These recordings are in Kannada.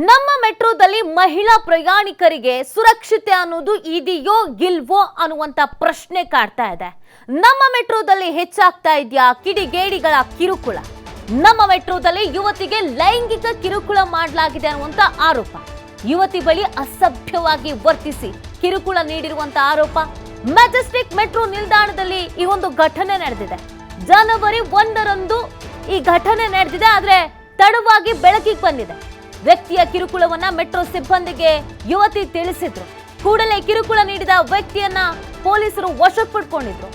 ನಮ್ಮ ಮೆಟ್ರೋದಲ್ಲಿ ಮಹಿಳಾ ಪ್ರಯಾಣಿಕರಿಗೆ ಸುರಕ್ಷತೆ ಅನ್ನೋದು ಇದೆಯೋ ಇಲ್ವೋ ಅನ್ನುವಂತ ಪ್ರಶ್ನೆ ಕಾಡ್ತಾ ಇದೆ. ನಮ್ಮ ಮೆಟ್ರೋದಲ್ಲಿ ಹೆಚ್ಚಾಗ್ತಾ ಇದೆಯಾ ಕಿಡಿಗೇಡಿಗಳ ಕಿರುಕುಳ? ನಮ್ಮ ಮೆಟ್ರೋದಲ್ಲಿ ಯುವತಿಗೆ ಲೈಂಗಿಕ ಕಿರುಕುಳ ಮಾಡಲಾಗಿದೆ ಅನ್ನುವಂತ ಆರೋಪ. ಯುವತಿ ಬಳಿ ಅಸಭ್ಯವಾಗಿ ವರ್ತಿಸಿ ಕಿರುಕುಳ ನೀಡಿರುವಂತ ಆರೋಪ. ಮೆಜೆಸ್ಟಿಕ್ ಮೆಟ್ರೋ ನಿಲ್ದಾಣದಲ್ಲಿ ಈ ಒಂದು ಘಟನೆ ನಡೆದಿದೆ. ಜನವರಿ ಒಂದರಂದು ಈ ಘಟನೆ ನಡೆದಿದೆ, ಆದ್ರೆ ತಡವಾಗಿ ಬೆಳಕಿಗೆ ಬಂದಿದೆ. ವ್ಯಕ್ತಿಯ ಕಿರುಕುಳವನ್ನ ಮೆಟ್ರೋ ಸಿಬ್ಬಂದಿಗೆ ಯುವತಿ ತಿಳಿಸಿದ್ರು. ಕೂಡಲೇ ಕಿರುಕುಳ ನೀಡಿದ ವ್ಯಕ್ತಿಯನ್ನ ಪೊಲೀಸರು ವಶಕ್ಕೆ ಪಡ್ಕೊಂಡಿದ್ರು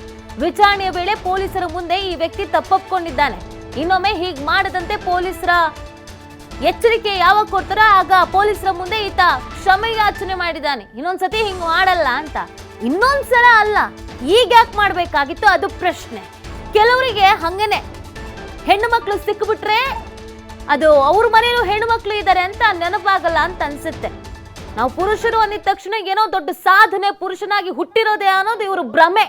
ವಿಚಾರಣೆಯ ವೇಳೆ ಪೊಲೀಸರ ಮುಂದೆ ಈ ವ್ಯಕ್ತಿ ತಪ್ಪೊಪ್ಕೊಂಡಿದ್ದಾನೆ. ಇನ್ನೊಮ್ಮೆ ಹೀಗ್ ಮಾಡದಂತೆ ಪೊಲೀಸರ ಎಚ್ಚರಿಕೆ ಯಾವಾಗ ಕೊಡ್ತಾರೋ ಆಗ ಪೊಲೀಸರ ಮುಂದೆ ಈತ ಕ್ಷಮೆ ಯಾಚನೆ ಮಾಡಿದ್ದಾನೆ. ಇನ್ನೊಂದ್ಸತಿ ಹಿಂಗ್ ಮಾಡಲ್ಲ ಅಂತ. ಇನ್ನೊಂದ್ಸಲ ಅಲ್ಲ ಈಗ ಯಾಕೆ ಮಾಡ್ಬೇಕಾಗಿತ್ತು ಅದು ಪ್ರಶ್ನೆ. ಕೆಲವರಿಗೆ ಹಂಗನೆ. ಹೆಣ್ಣು ಮಕ್ಕಳು ಸಿಕ್ಕಿಬಿಟ್ರೆ ಅದು ಅವ್ರ ಮನೆಯಲ್ಲೂ ಹೆಣ್ಣು ಮಕ್ಕಳು ಇದ್ದಾರೆ ಅಂತ ನೆನಪಾಗಲ್ಲ ಅಂತ ಅನ್ಸುತ್ತೆ. ನಾವು ಪುರುಷರು ಅಂದಿದ ತಕ್ಷಣ ಏನೋ ದೊಡ್ಡ ಸಾಧನೆ ಪುರುಷನಾಗಿ ಹುಟ್ಟಿರೋದೇ ಅನ್ನೋದು ಇವರು ಭ್ರಮೆ.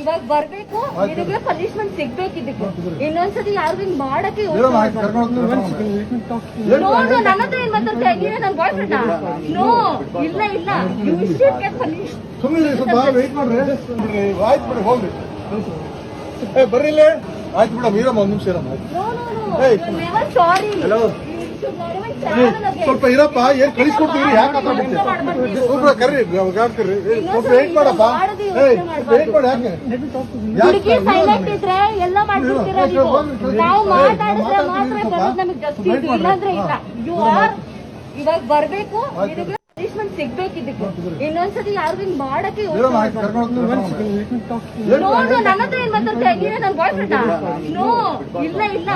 ಇವಾಗ ಬರ್ಬೇಕು ನಿನಗೆ ಪನಿಷ್ಮೆಂಟ್ ಸಿಗ್ಬೇಕು ಇದಕ್ಕೆ ಇನ್ನೊಂದ್ಸತಿ ಯಾರು ಹಿಂಗ್ ಮಾಡಕ್ಕೆ ನೋಡು ನನ್ನ ಹತ್ರ ಏನ್ ಮಾತಾಡ್ತಾ ನೀನೇ ನನ್ನ ಬಾಯ್ ಫ್ರೆಂಡ್ ನೋ ಇಲ್ಲ ಇಲ್ಲ. ಯು ಶುಡ್ ಗೆಟ್ ಪನಿಷ್ ಸುಮ್ಮನೆ ಸ್ವಲ್ಪ ವೆಯ್ಟ್ ಮಾಡ್ರಿ ಆಯ್ತು ಬಿಡಿ ಹೋಗ್ರಿ. ಏ ಬರ್ರಿ ಆಯ್ತು ಮೇಡಮ್ ಇರಮ್ಮ ಒಂದು ನಿಮಿಷ ಇರಮ್ಮ Hello. ಸ್ವಲ್ಪ ಇರಪ್ಪ ಏನ್ ಕಳಿಸ್ಕೊಡ್ತೀವಿ ಯಾಕೆ ಸ್ವಲ್ಪ ಕರ್ರಿ ಗಾಡ್ ಕರ್ರಿ ಸ್ವಲ್ಪ ಮಾಡಪ್ಪ. ಏಯ್ ವೆಯ್ಟ್ ಮಾಡಿ ಯಾಕೆ? ಹುಡುಗಿ ಯಾಕೆ ಸೈಲೆಂಟ್ ಇದ್ರೆ ಎಲ್ಲ ಮಾಡ್ಬಿಡ್ತೀರಾ ನೀವು? ನಾವು ಏ, ಮಾತಾಡಿದ್ರೆ ಮಾತ್ರ ಬರೋದು ನಮಗೆ ಜಸ್ಟಿಸ್ Wait ಮಾಡ್ರಿ. ಇಲ್ಲಾಂದ್ರೆ ಇಲ್ಲ. ಯು ಆರ್ ಇವಾಗ ಬರ್ಬೇಕು ಪನಿಷ್ಮೆಂಟ್ ಸಿಗ್ಬೇಕು ಇದಕ್ಕೆ ಇನ್ನೊಂದ್ಸತಿ ಯಾರು ಹಿಂಗ್ ಮಾಡಕ್ಕೆ ನೋಡು ನನ್ನ ಹತ್ರ ಏನ್ ಮಾತಾಡ್ತಾ ನೀನೇ ನನ್ನ ಬಾಯ್ ಫ್ರೆಂಡ್ ನೋ ಇಲ್ಲ ಇಲ್ಲ.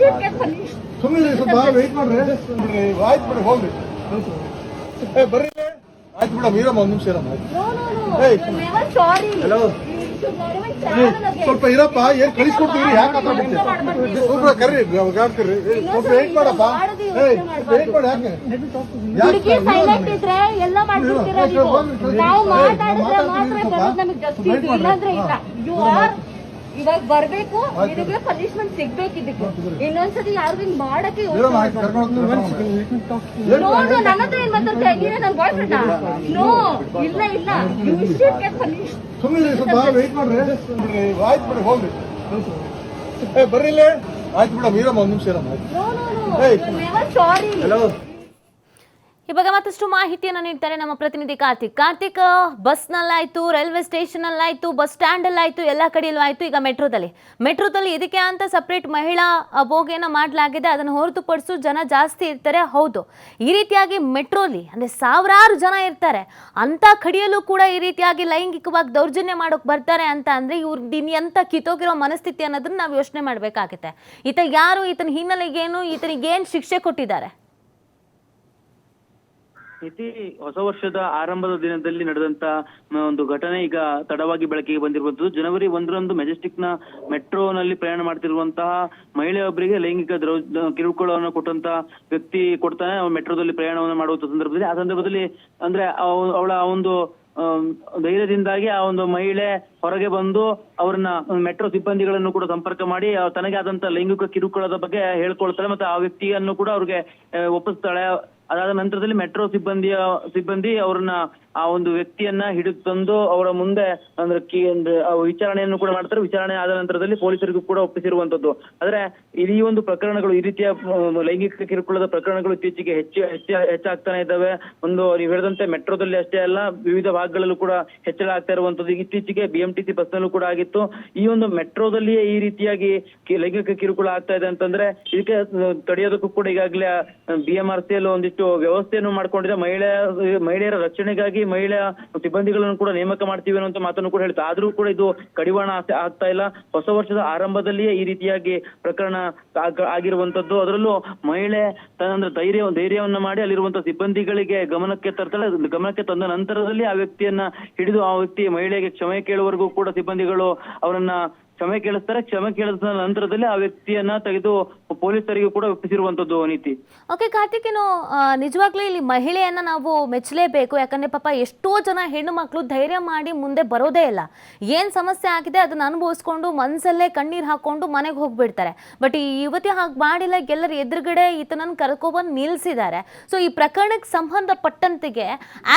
ಯು ಗೆಟ್ ಪನಿಷ್ ಸುಮ್ಮನೆ ಸ್ವಲ್ಪ ವೆಯ್ಟ್ ಮಾಡ್ರಿ. ಬಿಡ್ರಿ ಆಯ್ತು ಬಿಡಿ ಹೋಗ್ರಿ. ಏ ಬರ್ರಿ. ಆಯ್ತು ಮೇಡಮ್ ಇರಮ್ಮ ಒಂದು ನಿಮಿಷ ಇರಮ್ಮ. ಸಾರಿ Hello. ಸ್ವಲ್ಪ ಇರಪ್ಪ ಏನ್ ಕಳಿಸ್ಕೊಡ್ತೀವಿ ಯಾಕೆ ಮಾತಾಡ್ತೀವಿ ಸ್ವಲ್ಪ ಕರ್ರಿ ಗಾಡ್ ಕರ್ರಿ ವೆಯ್ಟ್ ಮಾಡಪ್ಪ. ಮಾಡಿ ಯಾಕೆ? ಇವಾಗ ಬರ್ಬೇಕು. ನಿನಗೆ ಪನಿಷ್ಮೆಂಟ್ ಸಿಗ್ಬೇಕು ಇದಕ್ಕೆ. ಇನ್ನೊಂದ್ಸತಿ ಯಾರು ಹಿಂಗ್ ಮಾಡಕ್ಕೆ ಹೋಗ್ತೀನಿ ನೋ ನೋ ನನ್ನ ಹತ್ರ ಏನ್ ಮಾತಾಡ್ತಾ ನೀನೇ ನನ್ನ ಬಾಯ್ ಫ್ರೆಂಡ್ ನೋ ಇಲ್ಲ. ಇಲ್ಲ ಯು ಶುಡ್ ಗೆಟ್ ಪನಿಷ್ ಸುಮ್ಮನೆ ಸ್ವಲ್ಪ ವೆಯ್ಟ್ ಮಾಡ್ರಿ. ಆಯ್ತು ಬಿಡಿ ಹೋಗ್ರಿ. ಏ ಬರ್ರಿ ಇಲ್ಲೇ. ಆಯ್ತು ಬಿಡ ಇರಮ್ಮ ಒಂದು ನಿಮಿಷ ಇರಮ್ಮ ಆಯ್ತು. ನೋ ನೋ ಏಯ್. ನೋ ನೆವರ್ ಸಾರಿ ಇವಾಗ ಮತ್ತಷ್ಟು ಮಾಹಿತಿಯನ್ನು ನೀಡ್ತಾರೆ ನಮ್ಮ ಪ್ರತಿನಿಧಿ ಕಾರ್ತಿಕ್. ಕಾರ್ತಿಕ್, ಬಸ್ನಲ್ಲಾಯ್ತು, ರೈಲ್ವೆ ಸ್ಟೇಷನ್ ಅಲ್ಲಾಯ್ತು ಬಸ್ ಸ್ಟ್ಯಾಂಡ್ ಅಲ್ಲಾಯ್ತು ಎಲ್ಲ ಕಡೆಯಲ್ಲೂ ಆಯ್ತು ಈಗ ಮೆಟ್ರೋದಲ್ಲಿ. ಮೆಟ್ರೋದಲ್ಲಿ ಇದಕ್ಕೆ ಅಂತ ಸಪ್ರೇಟ್ ಮಹಿಳಾ ಬೋಗೆಯನ್ನು ಮಾಡಲಾಗಿದೆ. ಅದನ್ನು ಹೊರತುಪಡಿಸು ಜನ ಜಾಸ್ತಿ ಇರ್ತಾರೆ. ಹೌದು. ಈ ರೀತಿಯಾಗಿ ಮೆಟ್ರೋಲಿ ಅಂದ್ರೆ ಸಾವಿರಾರು ಜನ ಇರ್ತಾರೆ. ಅಂತ ಕಡಿಯಲ್ಲೂ ಕೂಡ ಈ ರೀತಿಯಾಗಿ ಲೈಂಗಿಕವಾಗಿ ದೌರ್ಜನ್ಯ ಮಾಡೋಕೆ ಬರ್ತಾರೆ ಅಂತ ಅಂದ್ರೆ ಇವ್ರದ್ದು ಎಂತ ಕಿತ್ತೋಗಿರೋ ಮನಸ್ಥಿತಿ ಅನ್ನೋದನ್ನ ನಾವು ಯೋಚನೆ ಮಾಡಬೇಕಾಗುತ್ತೆ. ಈತ ಯಾರು? ಈತನ ಹಿನ್ನೆಲೆಗೇನು? ಈತನಿಗೇನು ಶಿಕ್ಷೆ ಕೊಟ್ಟಿದ್ದಾರೆ? ಇತಿ ಹೊಸ ವರ್ಷದ ಆರಂಭದ ದಿನದಲ್ಲಿ ನಡೆದಂತ ಒಂದು ಘಟನೆ ಈಗ ತಡವಾಗಿ ಬೆಳಕಿಗೆ ಬಂದಿರುವಂತದ್ದು. ಜನವರಿ ಒಂದರಂದು ಮೆಜೆಸ್ಟಿಕ್ನ ಮೆಟ್ರೋನಲ್ಲಿ ಪ್ರಯಾಣ ಮಾಡ್ತಿರುವಂತಹ ಮಹಿಳೆಯೊಬ್ಬರಿಗೆ ಲೈಂಗಿಕ ದ್ರೌ ಕಿರುಕುಳವನ್ನು ಕೊಟ್ಟಂತ ವ್ಯಕ್ತಿ ಕೊಡ್ತಾನೆ. ಮೆಟ್ರೋದಲ್ಲಿ ಪ್ರಯಾಣವನ್ನು ಮಾಡುವಂತ ಸಂದರ್ಭದಲ್ಲಿ. ಆ ಸಂದರ್ಭದಲ್ಲಿ ಅಂದ್ರೆ ಅವ- ಅವಳ ಒಂದು ಧೈರ್ಯದಿಂದಾಗಿ ಆ ಒಂದು ಮಹಿಳೆ ಹೊರಗೆ ಬಂದು ಅವ್ರನ್ನ ಮೆಟ್ರೋ ಸಿಬ್ಬಂದಿಗಳನ್ನು ಕೂಡ ಸಂಪರ್ಕ ಮಾಡಿ ತನಗೆ ಆದಂತ ಲೈಂಗಿಕ ಕಿರುಕುಳದ ಬಗ್ಗೆ ಹೇಳ್ಕೊಳ್ತಾಳೆ. ಮತ್ತೆ ಆ ವ್ಯಕ್ತಿಯನ್ನು ಕೂಡ ಅವ್ರಿಗೆ ಒಪ್ಪಿಸ್ತಾಳೆ. ಅದಾದ ನಂತರದಲ್ಲಿ ಮೆಟ್ರೋ ಸಿಬ್ಬಂದಿಯ ಸಿಬ್ಬಂದಿ ಅವ್ರನ್ನ ಆ ಒಂದು ವ್ಯಕ್ತಿಯನ್ನ ಹಿಡಿದು ತಂದು ಅವರ ಮುಂದೆ ಅಂದ್ರೆ ಕಿ ಅಂದ್ರೆ ವಿಚಾರಣೆಯನ್ನು ಕೂಡ ಮಾಡ್ತಾರೆ. ವಿಚಾರಣೆ ಆದ ನಂತರದಲ್ಲಿ ಪೊಲೀಸರಿಗೂ ಕೂಡ ಒಪ್ಪಿಸಿರುವಂತದ್ದು. ಆದ್ರೆ ಈ ಒಂದು ಪ್ರಕರಣಗಳು ಈ ರೀತಿಯ ಲೈಂಗಿಕ ಕಿರುಕುಳದ ಪ್ರಕರಣಗಳು ಇತ್ತೀಚೆಗೆ ಹೆಚ್ಚು ಹೆಚ್ಚು, ಹೆಚ್ಚಾಗ್ತಾನೆ ಇದ್ದಾವೆ. ಒಂದು ನೀವು ಹೇಳಿದಂತೆ ಮೆಟ್ರೋದಲ್ಲಿ ಅಷ್ಟೇ ಅಲ್ಲ, ವಿವಿಧ ಭಾಗಗಳಲ್ಲೂ ಕೂಡ ಹೆಚ್ಚಳ ಆಗ್ತಾ ಇರುವಂತದ್ದು. ಇತ್ತೀಚೆಗೆ ಬಿಎಂಟಿಸಿ ಬಸ್ನಲ್ಲೂ ಕೂಡ ಆಗಿತ್ತು. ಈ ಒಂದು ಮೆಟ್ರೋದಲ್ಲಿಯೇ ಈ ರೀತಿಯಾಗಿ ಲೈಂಗಿಕ ಕಿರುಕುಳ ಆಗ್ತಾ ಇದೆ ಅಂತಂದ್ರೆ ಇದಕ್ಕೆ ತಡೆಯೋದಕ್ಕೂ ಕೂಡ ಈಗಾಗಲೇ ಬಿ ಎಂ ಆರ್ ಸಿ ಅಲ್ಲಿ ಒಂದಿಷ್ಟು ವ್ಯವಸ್ಥೆಯನ್ನು ಮಾಡ್ಕೊಂಡಿದೆ. ಮಹಿಳೆಯ ಮಹಿಳೆಯರ ರಕ್ಷಣೆಗಾಗಿ ಮಹಿಳೆಯ ಸಿಬ್ಬಂದಿಗಳನ್ನು ಕೂಡ ನೇಮಕ ಮಾಡ್ತೀವಿ ಅನ್ನುವಂತ ಮಾತನ್ನು ಕೂಡ ಹೇಳ್ತಾ ಆದ್ರೂ ಕೂಡ ಇದು ಕಡಿವಾಣ ಆಗ್ತಾ- ಇಲ್ಲ. ಹೊಸ ವರ್ಷದ ಆರಂಭದಲ್ಲಿಯೇ ಈ ರೀತಿಯಾಗಿ ಪ್ರಕರಣ ಆಗ- ಆಗಿರುವಂತದ್ದು. ಅದರಲ್ಲೂ ಮಹಿಳೆ ತನ್ನ ಧೈರ್ಯ, ಧೈರ್ಯವನ್ನು ಮಾಡಿ ಅಲ್ಲಿರುವಂತಹ ಸಿಬ್ಬಂದಿಗಳಿಗೆ ಗಮನಕ್ಕೆ ತರ್ತಾಳೆ. ಗಮನಕ್ಕೆ ತಂದ ನಂತರದಲ್ಲಿ ಆ ವ್ಯಕ್ತಿಯನ್ನ ಹಿಡಿದು ಆ ವ್ಯಕ್ತಿ ಮಹಿಳೆಗೆ ಕ್ಷಮೆ ಕೇಳುವವರೆಗೂ ಕೂಡ ಸಿಬ್ಬಂದಿಗಳು ಅವರನ್ನ ಕ್ಷಮೆ ಕೇಳಿಸ್ತಾರೆ, ಕ್ಷಮೆ ಕೇಳಿದ ನಂತರದಲ್ಲಿ ಆ ವ್ಯಕ್ತಿಯನ್ನ ತೆಗೆದು ಪೊಲೀಸರಿಗೆ ಕೂಡ ಒಪ್ಪಿಸಿರುವಂತದ್ದು ನೀತಿ. ಓಕೆ ಕಾರ್ತಿಕ್ ಏನು ನಿಜವಾಗ್ಲೂ ಇಲ್ಲಿ ಮಹಿಳೆಯನ್ನ ನಾವು ಮೆಚ್ಚಲೇಬೇಕು. ಯಾಕಂದ್ರೆ ಪಾಪ ಎಷ್ಟೋ ಜನ ಹೆಣ್ಣು ಮಕ್ಕಳು ಧೈರ್ಯ ಮಾಡಿ ಮುಂದೆ ಬರೋದೇ ಇಲ್ಲ. ಏನ್ ಸಮಸ್ಯೆ ಆಗಿದೆ ಅದನ್ನ ಅನುಭವಿಸ್ಕೊಂಡು ಮನ್ಸಲ್ಲೇ ಕಣ್ಣೀರ್ ಹಾಕೊಂಡು ಮನೆಗೆ ಹೋಗ್ಬಿಡ್ತಾರೆ. ಬಟ್ ಈ ಯುವತಿ ಹಾಗೆ ಮಾಡಿಲ್ಲ ಎಲ್ಲರ ಎದುರುಗಡೆ ಈತನನ್ನು ಕರ್ಕೊಬಂದು ನಿಲ್ಸಿದ್ದಾರೆ. ಸೊ ಈ ಪ್ರಕರಣಕ್ಕೆ ಸಂಬಂಧಪಟ್ಟಂತೆಗೆ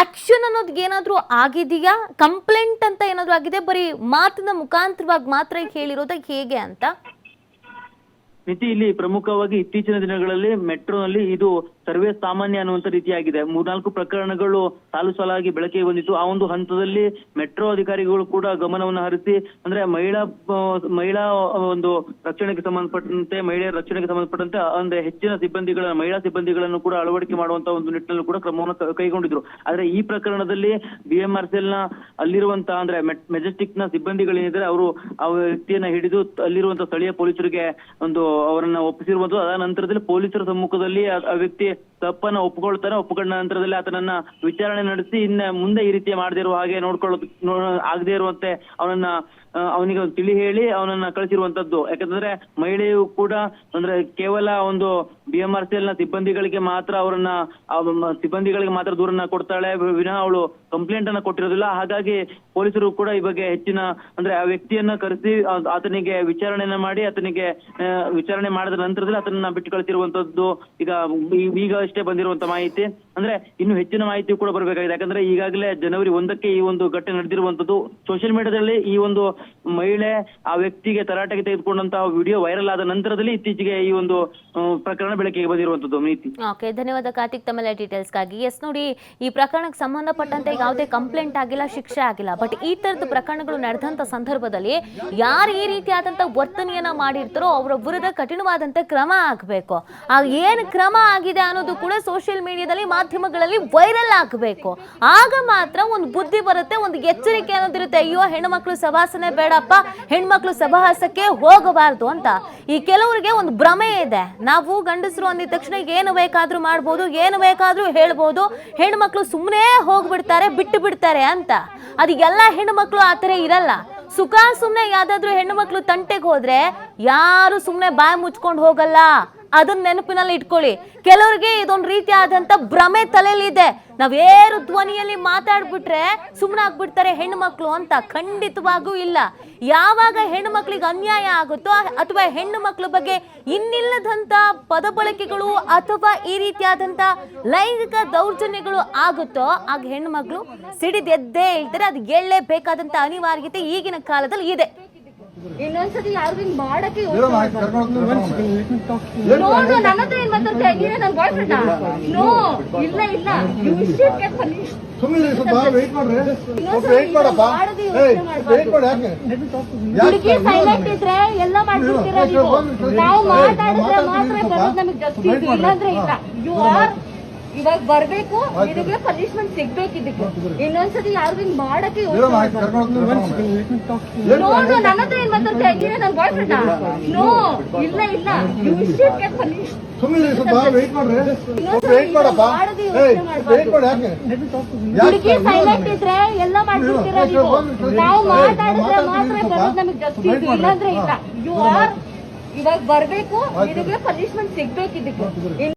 ಆಕ್ಷನ್ ಅನ್ನೋದು ಏನಾದ್ರೂ ಆಗಿದೆಯಾ? ಕಂಪ್ಲೇಂಟ್ ಅಂತ ಏನಾದ್ರೂ ಆಗಿದೆ? ಬರೀ ಮಾತಿನ ಮುಖಾಂತರವಾಗಿ ಮಾತ್ರ ಹೇಳಿರೋದು ಹೇಗೆ ಅಂತ? ಮಿತಿ ಇಲ್ಲಿ ಪ್ರಮುಖವಾಗಿ ಇತ್ತೀಚಿನ ದಿನಗಳಲ್ಲಿ ಮೆಟ್ರೋನಲ್ಲಿ ಇದು ಸರ್ವೇ ಸಾಮಾನ್ಯ ಅನ್ನುವಂತ ರೀತಿಯಾಗಿದೆ. ಮೂರ್ನಾಲ್ಕು ಪ್ರಕರಣಗಳು ಸಾಲು ಸಾಲಾಗಿ ಬೆಳಕಿಗೆ ಬಂದಿತ್ತು. ಆ ಒಂದು ಹಂತದಲ್ಲಿ ಮೆಟ್ರೋ ಅಧಿಕಾರಿಗಳು ಕೂಡ ಗಮನವನ್ನು ಹರಿಸಿ, ಅಂದ್ರೆ ಮಹಿಳಾ ಮಹಿಳಾ ಒಂದು ರಕ್ಷಣೆಗೆ ಸಂಬಂಧಪಟ್ಟಂತೆ, ಮಹಿಳೆಯರ ರಕ್ಷಣೆಗೆ ಸಂಬಂಧಪಟ್ಟಂತೆ ಅಂದ್ರೆ ಹೆಚ್ಚಿನ ಸಿಬ್ಬಂದಿಗಳ, ಮಹಿಳಾ ಸಿಬ್ಬಂದಿಗಳನ್ನು ಕೂಡ ಅಳವಡಿಕೆ ಮಾಡುವಂತ ಒಂದು ನಿಟ್ಟಿನಲ್ಲೂ ಕೂಡ ಕ್ರಮವನ್ನು ಕೈಗೊಂಡಿದ್ರು. ಆದ್ರೆ ಈ ಪ್ರಕರಣದಲ್ಲಿ ಬಿಎಂಆರ್ಸಿಎಲ್ನ ಅಲ್ಲಿರುವಂತಹ ಅಂದ್ರೆ ಮೆಜೆಸ್ಟಿಕ್ನ ಸಿಬ್ಬಂದಿಗಳೇನಿದ್ದಾರೆ, ಅವರು ಆ ವ್ಯಕ್ತಿಯನ್ನ ಹಿಡಿದು ಅಲ್ಲಿರುವಂತ ಸ್ಥಳೀಯ ಪೊಲೀಸರಿಗೆ ಒಂದು ಅವರನ್ನ ಒಪ್ಪಿಸಿರುವಂತದ್ದು ಅದ ನಂತರದಲ್ಲಿ ಪೊಲೀಸರ ಸಮ್ಮುಖದಲ್ಲಿ ಆ ಆ ವ್ಯಕ್ತಿ ತಪ್ಪನ್ನ ಒಪ್ಪಿಕೊಳ್ತಾನೆ ಒಪ್ಪಿಕೊಂಡ ನಂತರದಲ್ಲಿ ಆತನನ್ನ ವಿಚಾರಣೆ ನಡೆಸಿ ಇನ್ನ ಮುಂದೆ ಈ ರೀತಿ ಮಾಡದಿರುವ ಹಾಗೆ ನೋಡ್ಕೊಳ್ಳೋದು ಆಗದೆ ಇರುವಂತೆ ಅವನನ್ನ ಅವನಿಗೆ ತಿಳಿ ಹೇಳಿ ಅವನನ್ನ ಕಳಿಸಿರುವಂತದ್ದು. ಯಾಕಂದ್ರೆ ಮಹಿಳೆಯು ಕೂಡ ಅಂದ್ರೆ ಕೇವಲ ಒಂದು ಬಿ ಎಂ ಆರ್ ಸಿ ಎಲ್ನ ಸಿಬ್ಬಂದಿಗಳಿಗೆ ಮಾತ್ರ ಅವರನ್ನ ಸಿಬ್ಬಂದಿಗಳಿಗೆ ಮಾತ್ರ ದೂರನ್ನ ಕೊಡ್ತಾಳೆ, ವಿನಃ ಅವಳು ಕಂಪ್ಲೇಂಟ್ ಅನ್ನ ಕೊಟ್ಟಿರೋದಿಲ್ಲ. ಹಾಗಾಗಿ ಪೊಲೀಸರು ಕೂಡ ಈ ಬಗ್ಗೆ ಹೆಚ್ಚಿನ ಅಂದ್ರೆ ಆ ವ್ಯಕ್ತಿಯನ್ನ ಕರೆಸಿ ಆತನಿಗೆ ವಿಚಾರಣೆಯನ್ನ ಮಾಡಿ, ಆತನಿಗೆ ವಿಚಾರಣೆ ಮಾಡಿದ ನಂತರದಲ್ಲಿ ಆತನನ್ನ ಬಿಟ್ಟು ಕಳಿಸಿರುವಂತದ್ದು. ಈಗ ಈಗ ಅಷ್ಟೇ ಬಂದಿರುವಂತ ಮಾಹಿತಿ. ಅಂದ್ರೆ ಇನ್ನು ಹೆಚ್ಚಿನ ಮಾಹಿತಿ ಕೂಡ ಬರಬೇಕಾಗಿದೆ. ಯಾಕಂದ್ರೆ ಈಗಾಗಲೇ ಜನವರಿ ಒಂದಕ್ಕೆ ಈ ಒಂದು ಘಟನೆ ನಡೆದಿರುವಂತದ್ದು ಸೋಷಿಯಲ್ ಮೀಡಿಯಾದಲ್ಲಿ ಈ ಒಂದು ಮಹಿಳೆ ಆ ವ್ಯಕ್ತಿಗೆ ತರಾಟೆಗೆ ತೆಗೆದುಕೊಂಡಂತಹ ವಿಡಿಯೋ ವೈರಲ್ ಆದ ನಂತರದಲ್ಲಿ ಇತ್ತೀಚೆಗೆ ಈ ಒಂದು ಪ್ರಕರಣ ಬೆಳಕಿಗೆ ಬಂದಿರುವಂತದ್ದು ನೀತಿ. ಓಕೆ ಧನ್ಯವಾದ ಕಾರ್ತಿಕ್ ತಮ್ಮೆಲ್ಲ ಡೀಟೇಲ್ಸ್ಗಾಗಿ ಎಸ್ ನೋಡಿ, ಈ ಪ್ರಕರಣಕ್ಕೆ ಸಂಬಂಧಪಟ್ಟಂತೆ ಯಾವುದೇ ಕಂಪ್ಲೇಂಟ್ ಆಗಿಲ್ಲ, ಶಿಕ್ಷೆ ಆಗಿಲ್ಲ. ಬಟ್ ಈ ತರದ ಪ್ರಕರಣಗಳು ನಡೆದಂತ ಸಂದರ್ಭದಲ್ಲಿ ಯಾರು ಈ ರೀತಿಯಾದಂತ ವರ್ತನೆಯನ್ನ ಮಾಡಿರ್ತಾರೋ ಅವರ ವಿರುದ್ಧ ಕಠಿಣವಾದಂತ ಕ್ರಮ ಆಗಬೇಕು. ಆ, ಏನು ಕ್ರಮ ಆಗಿದೆ ಅನ್ನೋದು ಕೂಡ ಸೋಷಿಯಲ್ ಮೀಡಿಯಾದಲ್ಲಿ ಮಾಧ್ಯಮಗಳಲ್ಲಿ ವೈರಲ್ ಆಗಬೇಕು. ಆಗ ಮಾತ್ರ ಒಂದು ಬುದ್ಧಿ ಬರುತ್ತೆ, ಒಂದು ಎಚ್ಚರಿಕೆ ಅನ್ನೋದಿರುತ್ತೆ ಅಯ್ಯೋ, ಹೆಣ್ಮಕ್ಳು ಸಭಾಸನೆ ಬೇಡಪ್ಪ, ಹೆಣ್ಮಕ್ಳು ಸಭಾಸಕ್ಕೆ ಹೋಗಬಾರ್ದು ಅಂತ. ಈ ಕೆಲವರಿಗೆ ಒಂದು ಭ್ರಮೆ ಇದೆ. ನಾವು ಗಂಡಸರು ಅಂದಿದ ತಕ್ಷಣ ಏನು ಬೇಕಾದರೂ ಮಾಡ್ಬೋದು, ಏನು ಬೇಕಾದರೂ ಹೇಳ್ಬೋದು. ಹೆಣ್ಮಕ್ಳು ಸುಮ್ಮನೆ ಹೋಗ್ಬಿಡ್ತಾರೆ, ಬಿಟ್ಟು ಬಿಡ್ತಾರೆ ಅಂತ. ಅದು ಎಲ್ಲ ಹೆಣ್ಮಕ್ಳು ಆ ಥರ ಇರಲ್ಲ. ಸುಖ ಸುಮ್ಮನೆ ಯಾವ್ದಾದ್ರು ಹೆಣ್ಮಕ್ಳು ತಂಟೆಗೆ ಹೋದ್ರೆ ಯಾರು ಸುಮ್ಮನೆ ಬಾಯಿ ಮುಚ್ಕೊಂಡು ಹೋಗಲ್ಲ. ಅದನ್ನ ನೆನಪಿನಲ್ಲಿ ಇಟ್ಕೊಳ್ಳಿ. ಕೆಲವರಿಗೆ ಇದೊಂದು ರೀತಿಯಾದಂತ ಭ್ರಮೆ ತಲೆಯಲ್ಲಿದೆ. ನಾವೇರು ಧ್ವನಿಯಲ್ಲಿ ಮಾತಾಡ್ಬಿಟ್ರೆ ಸುಮ್ಮನೆ ಆಗ್ಬಿಡ್ತಾರೆ ಹೆಣ್ಣು ಅಂತ. ಖಂಡಿತವಾಗೂ ಇಲ್ಲ. ಯಾವಾಗ ಹೆಣ್ಣು ಮಕ್ಳಿಗೆ ಅನ್ಯಾಯ ಆಗುತ್ತೋ ಅಥವಾ ಹೆಣ್ಣು ಮಕ್ಕಳ ಬಗ್ಗೆ ಇನ್ನಿಲ್ಲದಂತ ಪದ ಬಳಕೆಗಳು ಅಥವಾ ಈ ರೀತಿಯಾದಂತ ಲೈಂಗಿಕ ದೌರ್ಜನ್ಯಗಳು ಆಗುತ್ತೋ, ಆಗ ಹೆಣ್ಣು ಮಕ್ಕಳು ಸಿಡಿದೆದ್ದೇ ಹೇಳ್ತಾರೆ ಅದು ಬೇಕಾದಂತ ಅನಿವಾರ್ಯತೆ ಈಗಿನ ಕಾಲದಲ್ಲಿ ಇದೆ. ಇನ್ನೊಂದ್ಸತಿ ಯಾರು ಹಿಂಗ್ ಮಾಡಕ್ಕೆ ನನ್ನ ಹತ್ರ ಏನ್ ಮಾತಾಡ್ತಾ ನೀನೇ ನನ್ ಬಾಯ್ ಫ್ರೆಂಡ್ ನೋ ಇಲ್ಲ ಇಲ್ಲ. ಹುಡುಗಿ ಸೈಲೆಂಟ್ ಇದ್ರೆ ಎಲ್ಲ ಮಾಡ್ತಿರ್ತೀರ ನೀವು? ನಾವು ಮಾತಾಡಿದ್ರೆ ಮಾತ್ರ ಬರೋದು ನಮಗೆ ಜಸ್ಟಿಸ್ ಇಲ್ಲಾಂದ್ರೆ ಇಲ್ಲ. ಯು ಆರ್ ಇವಾಗ ಬರ್ಬೇಕು ಇದಕ್ಕೆ ಪನಿಷ್ಮೆಂಟ್ ಸಿಗ್ಬೇಕು ಇದಕ್ಕೆ. ಇನ್ನೊಂದ್ಸತಿ ಯಾರು ಹಿಂಗ್ ಮಾಡಕ್ಕೆ ನೋ ನೋ ನನ್ನ ಹತ್ರ ಏನ್ ಮಾತಾಡ್ತಾ ನೀನೇ ನನ್ ಬಾಯ್ ಫ್ರೆಂಡ್ ನೋ ಇಲ್ಲ ಇಲ್ಲ. ಗೆಟ್ ಪನಿಷ್ ಹುಡುಗಿ ಸೈಲೆಂಟ್ ಇದ್ರೆ ಎಲ್ಲ ಮಾಡ್ತಿರ್ತೀರ ನೀವು? ನಾವು ಮಾತಾಡಿದ್ರೆ ಮಾತ್ರ ಬರೋದು ನಮಗೆ ಜಸ್ಟಿಸ್ ಇಲ್ಲಾಂದ್ರೆ ಇಲ್ಲ. ಯು ಆರ್ ಇವಾಗ ಬರ್ಬೇಕು ಇದಕ್ಕೆ ಪನಿಷ್ಮೆಂಟ್ ಸಿಗ್ಬೇಕು ಇದಕ್ಕೆ.